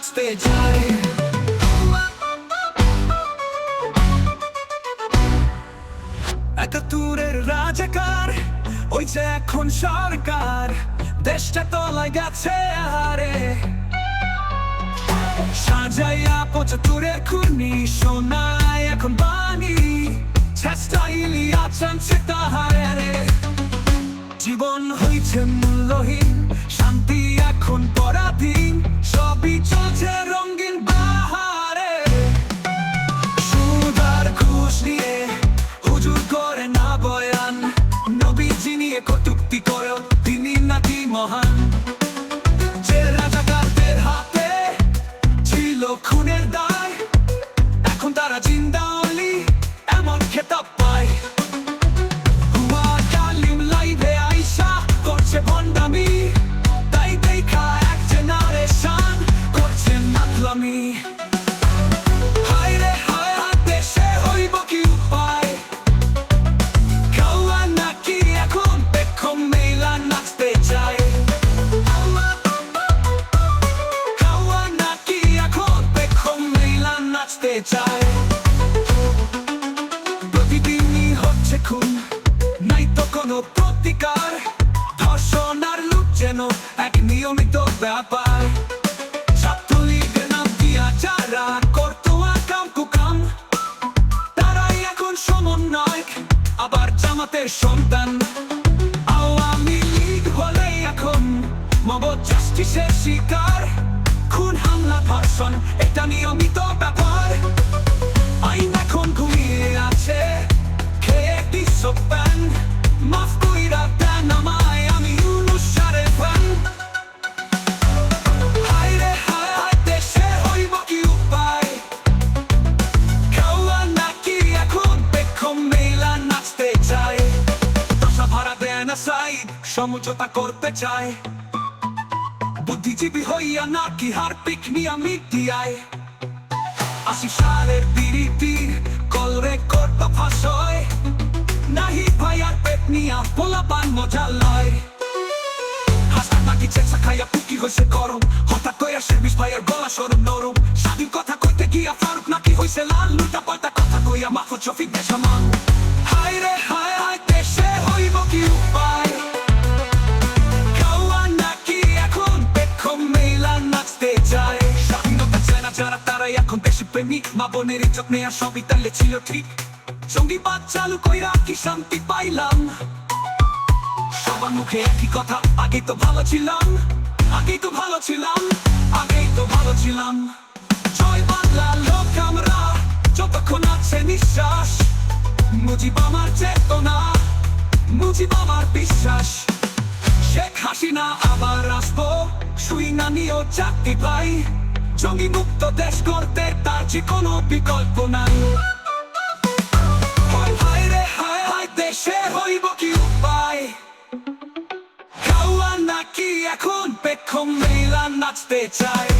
নাচতে একাত্তরের রাজাকার, ওই যে এখন সরকার, দেশটা তলায় গেছে হারে সাজাইয়া পঁচাত্তরের খুনি, সোনায় এখন বাণী চেষ্টা ইলিয়া চানছে তাহারে। জীবন হইছে মূল্যহীন, শান্তি এখন পরাধীন। সবই চলছে তিনি নাকি মহান। যে রাজাকারদের হাতে ছিল খুনের দায় এখন তারা জিন্দা নাকি এখন পেক্ষম মেলা নাচতে প্রতিদিনই হচ্ছে প্রতিকার। ধর্ষণ আর লুট যেন এক নিয়মিত ব্যাপার। জাস্টিসের শিকার, খুন, হামলা, ধর্ষণ, এটা নিয়মিত ব্যাপার। আইন এখন ঘুমিয়ে আছে, খেয়ে বিশ্ব প্যান মাফ কইরা দেন আমায়, আমি অনুসারে প্যান নাকি এখন বেক্ষম মেলা নাচতে চায়। না সাইড সমঝোতা করতে চায়। বুদ্ধিজীবী হইয়া নাকি হার পিকনিয়া মিডিয়ায়। আসি সালের পিরিতি কল রেকর্ড বা ফাঁসয়। নাহি নিয়া মজা লয়। হাসপাত নাকি চেষ্টা খাইয়া পুকি হয়েছে গরম। হঠাৎ কইয়া সে বিষ ভাইয়ার গলা সরম নরম। তারাই এখন দেশে প্রেমিক মা বোনের ইজ্জত নেয়া সবই তাহলে ছিল ঠিক। সঙ্গী বাদ চালু কইরা কি শান্তি পাইলাম? সবার মুখে একই কথা, আগেই তো ভালো ছিলাম। আগেই তো ভালো ছিলাম, আগেই তো ভালো ছিলাম। জয় বাংলা লোক আমরা, যতক্ষণ আছে নিঃশ্বাস। মুজিব আমার চেতনা, মুজিব আমার বিশ্বাস। শেখ হাসিনা আবার আসব, শুই না নিয়েও চাকরি পাই। জঙ্গি মুক্ত দেশ করতে তার যে কোনো বিকল্প নাই। দেশে হইব কি উপায়? নাকি এখন পেক্ষম মেলা নাচতে চায়।